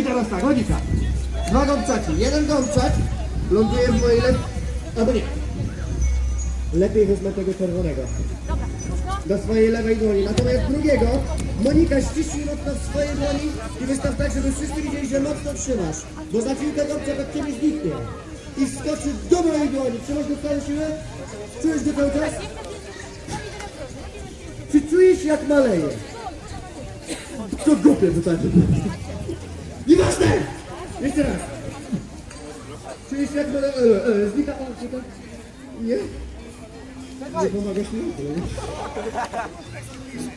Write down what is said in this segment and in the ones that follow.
I teraz tak, chodzi tak. Dwa gąbczaki. Jeden gąbczak ląduje w mojej lewej... Albo nie. Lepiej wezmę tego czerwonego. Do swojej lewej dłoni. Natomiast drugiego, Monika ściśnij mocno w swojej dłoni i wystaw tak, żeby wszyscy widzieli, że mocno trzymasz. Bo za chwilkę gąbczak od ciebie zniknie. I skoczy do mojej dłoni. Trzymasz do całej siły? Czujesz go cały czas? Czy czujesz jak maleje? To głupie tak. Nieważne! Jeszcze raz. Czujesz jak maleje? E, e, znika pan, znika? Nie? Nie pomagasz mi?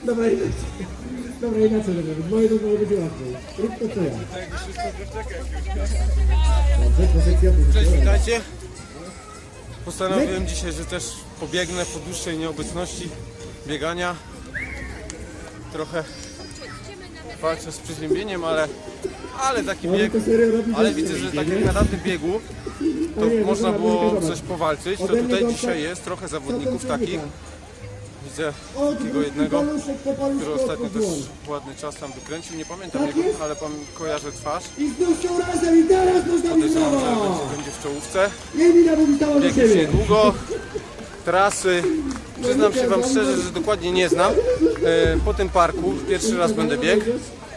Dobra, inaczej. Dobra, inaczej dobra. Moje to może być łatwiej. Rób to co ja. Dobrze, pozycja, Cześć, pozycja. witajcie. Postanowiłem dzisiaj, że też pobiegnę po dłuższej nieobecności biegania. Trochę walczę z przeziębieniem, ale, ale taki bieg. Ale widzę, że tak jak na tamtym biegu, to można było coś powalczyć. To tutaj dzisiaj jest trochę zawodników takich. Widzę takiego jednego, który ostatnio też ładny czas tam wykręcił. Nie pamiętam Tak jego, ale pan kojarzę twarz. Się Podejrzewam, że będzie, będzie w czołówce. Biegł już siebie. niedługo. Trasy, przyznam się Wam szczerze, że dokładnie nie znam. E, po tym parku pierwszy raz będę biegł.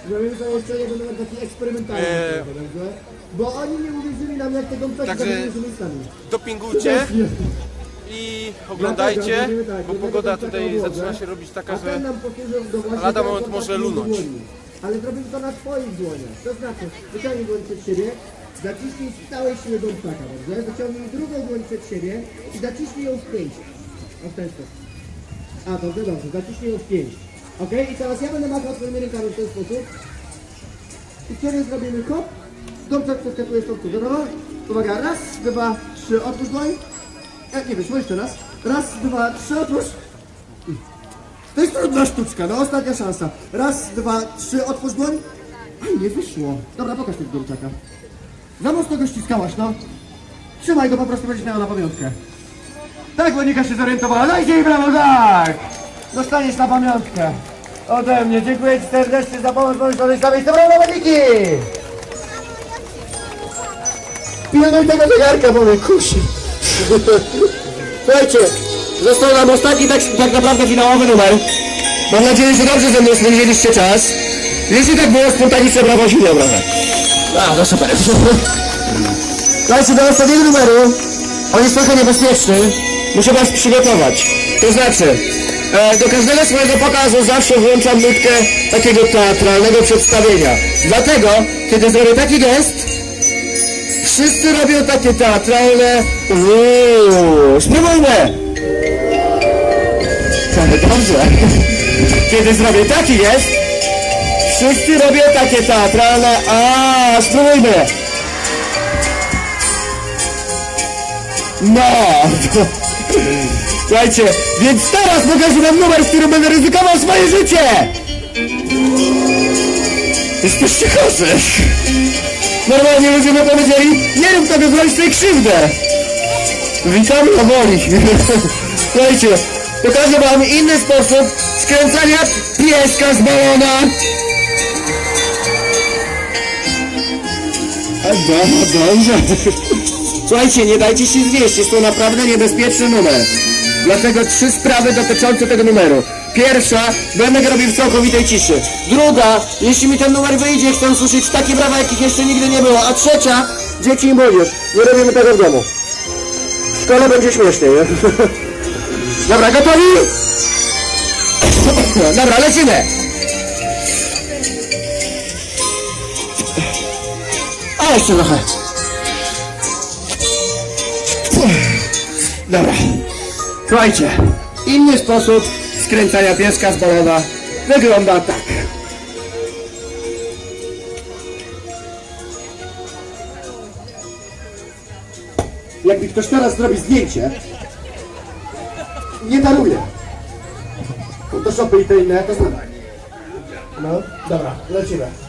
Zrobimy to jeszcze jeden numer taki eksperymentalny. Eee. dobrze? Bo oni nie uwierzyli nam jak tego ptaki Także- zabili z miejscami. Dopingujcie i oglądajcie, Dlatego, bo dlatego pogoda tutaj zaczyna się robić taka, A że lada moment może lunąć. Ale zrobimy to na twoich dłoniach. To znaczy, wyciągnij dłoń przed siebie, zaciśnij z całej siły do ptaka, dobrze? Wyciągnij drugą dłoń przed siebie i zaciśnij ją w pięć. O w ten sposób. A, dobrze, dobrze, zaciśnij ją w pięć. Ok? I teraz ja będę machał swoimi rękami w ten sposób. I kiedy zrobimy hop, Gąbczak przeskakuje stąd tu, gotowa? Uwaga, raz, dwa, trzy, otwórz dłoń. E, nie wyszło, jeszcze raz. Raz, dwa, trzy, otwórz. To jest trudna sztuczka, no ostatnia szansa. Raz, dwa, trzy, otwórz dłoń. Aj, nie wyszło. Dobra, pokaż tego Gąbczaka. Za mocno go ściskałaś, no. Trzymaj go, po prostu będziesz miała na pamiątkę. Tak, Monika się zorientowała. Dajcie jej brawo, tak! Dostaniesz na pamiątkę. Ode mnie. Dziękuję Ci serdecznie za pomoc. Bądź do samej strony Moniki! Pilnuj tego zegarka, bo mnie kusi. Słuchajcie, został nam ostatni tak, tak naprawdę finałowy numer. Mam nadzieję, że dobrze ze mną spędziliście czas. Jeśli tak było, spontaniczne brawo się nie obraża. A, no super. Słuchajcie, do ostatniego numeru, on jest trochę niebezpieczny, muszę was przygotować. To znaczy, do każdego swojego pokazu zawsze włączam nutkę takiego teatralnego przedstawienia. Dlatego, kiedy zrobię taki gest, wszyscy robią takie teatralne uuu, spróbujmy! Tak, Dobrze. Kiedy zrobię taki gest, wszyscy robią takie teatralne a spróbujmy! No! Słuchajcie, więc teraz pokażę wam numer, w którym będę ryzykował swoje życie! Jesteście chorzy! Normalnie ludzie by powiedzieli, nie rób tego, zrobić sobie krzywdę! Witamy na woli! Słuchajcie, pokażę wam inny sposób skręcania pieska z balona! A, do- dobrze. Słuchajcie, nie dajcie się zwieść, jest to naprawdę niebezpieczny numer. Dlatego trzy sprawy dotyczące tego numeru. Pierwsza, będę go robił w całkowitej ciszy. Druga, jeśli mi ten numer wyjdzie, chcę usłyszeć takie brawa, jakich jeszcze nigdy nie było. A trzecia, dzieci i młodzież, nie robimy tego w domu. W szkole będzie śmiesznie, nie? Dobra, gotowi? Dobra, lecimy! A jeszcze trochę. Dobra. Słuchajcie, inny sposób skręcania pieska z balona wygląda tak. Jakby ktoś teraz zrobi zdjęcie, nie daruję. Photoshopy i te inne, to znam. No, dobra, lecimy.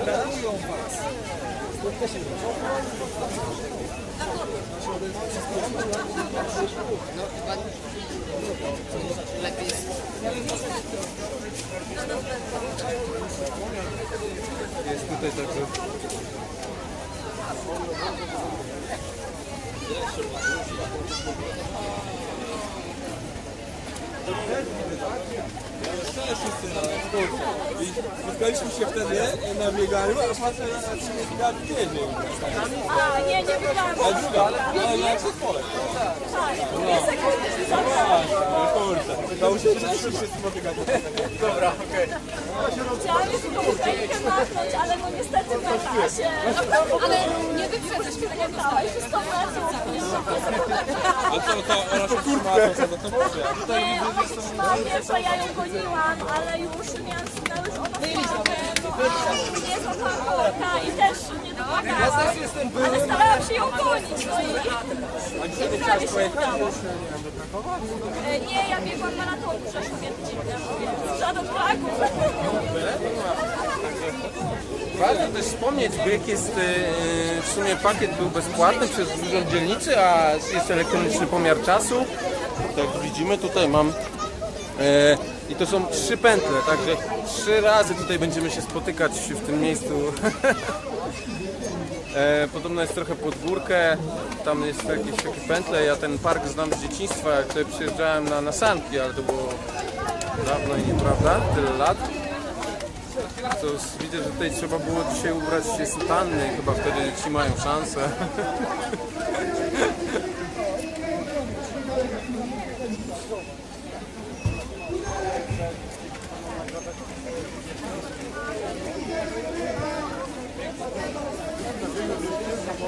Ale lepiej. Jest tutaj także Cześć wszyscy na kurczę. I spotkaliśmy się wtedy na bieganiu, a patrzę na trzy biegami biegnie. A, nie, nie wygrałam. A druga, ale na przedpole. Tak, się zabrałam. No kurczę. Udało się wszyscy się spotykać. Dobra, okej. Chciałam jeszcze komuś machnąć, ale no niestety na razie. Ale nie wyprzedzę się tego dała. Już 100 A co, to ona się trzyma, to co, no to. A Nie, ona się trzyma, wie, że ja ją goniłam, ale już miałam sygnał, że ona spadła. No, złapałam worka i też nie dopłakałam. Ale starałam się ją gonić. No i, i prawie się udało. Nie, ja biegłam maraton w zeszłym więc żaden Kraków. Warto też wspomnieć, bieg jest e, w sumie pakiet był bezpłatny przez Urząd Dzielnicy, a jest elektroniczny pomiar czasu. Tak widzimy tutaj mam e, i to są trzy pętle, także trzy razy tutaj będziemy się spotykać w tym miejscu. E, podobno jest trochę pod górkę, tam jest jakieś takie pętle, ja ten park znam z dzieciństwa, jak tutaj przyjeżdżałem na, na sanki, ale to było dawno i nieprawda, tyle lat. S- widzę, że tutaj trzeba było dzisiaj ubrać się sutanny, chyba wtedy ci mają szansę.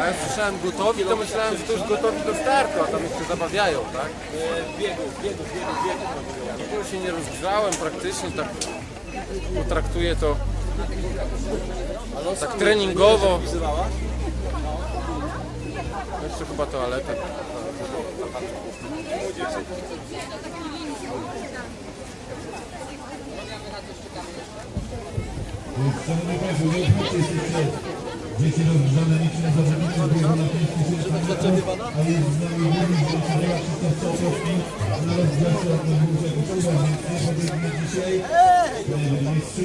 A jak słyszałem gotowi, to myślałem, że to już gotowi do startu, a tam jeszcze zabawiają, tak? biegu, biegu, biegu, biegu. Ja się nie rozgrzałem praktycznie, tak potraktuję to tak treningowo. Jeszcze chyba toaletę. Szanowni Państwo, dzieci rozgrzane liczne zawodnicy biegu na pięści Sylwestra, a jest z nami burmistrz Wojciecha Krzysztof Strzałkowski na rozgrzewce od Górze Kościoła, więc nie pobiegnie dzisiaj. Panie burmistrzu.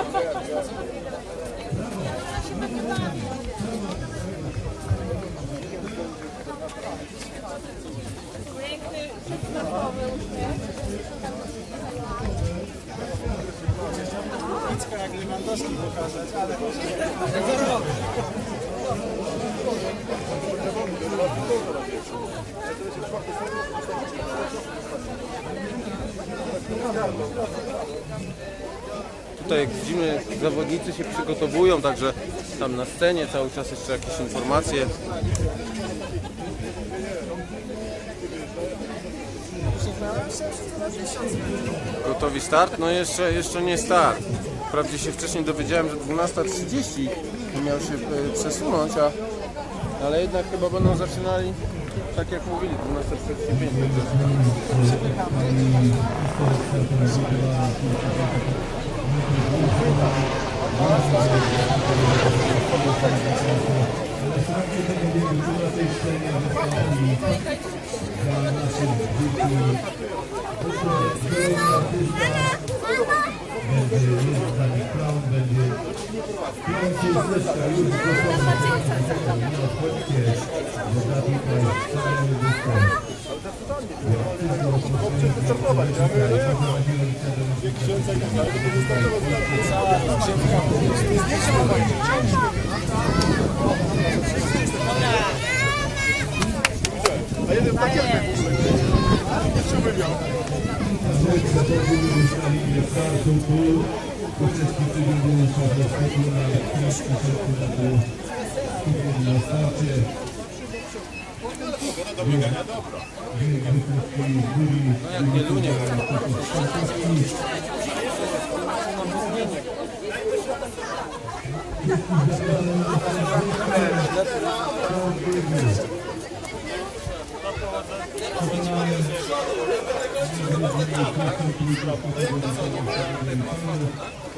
Tutaj jak widzimy zawodnicy się przygotowują, także tam na scenie cały czas jeszcze jakieś informacje. Gotowi start? No jeszcze, jeszcze nie start. Wprawdzie się wcześniej dowiedziałem, że 12.30 miał się e, przesunąć, a, ale jednak chyba będą zaczynali tak jak mówili, 1245. Mama! Mama! A jeden pakietek jeszcze wymiał. Koniec kultury Wielka Wrocławiu na Kraszku Rzeku było kupione na starcie. Bieg wykrywki w góri i wykrywki w Szarkowski. Wykrywki zabrane na Kraszku Rzeku.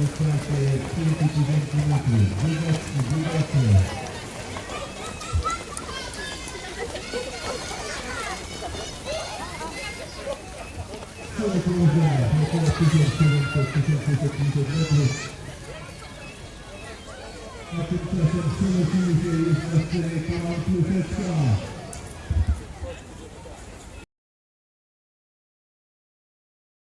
で暮らして作り的元気なく10月10月今日のプログラムは、の水準、水と、水準、水準、水準、水準、水準、水準、水、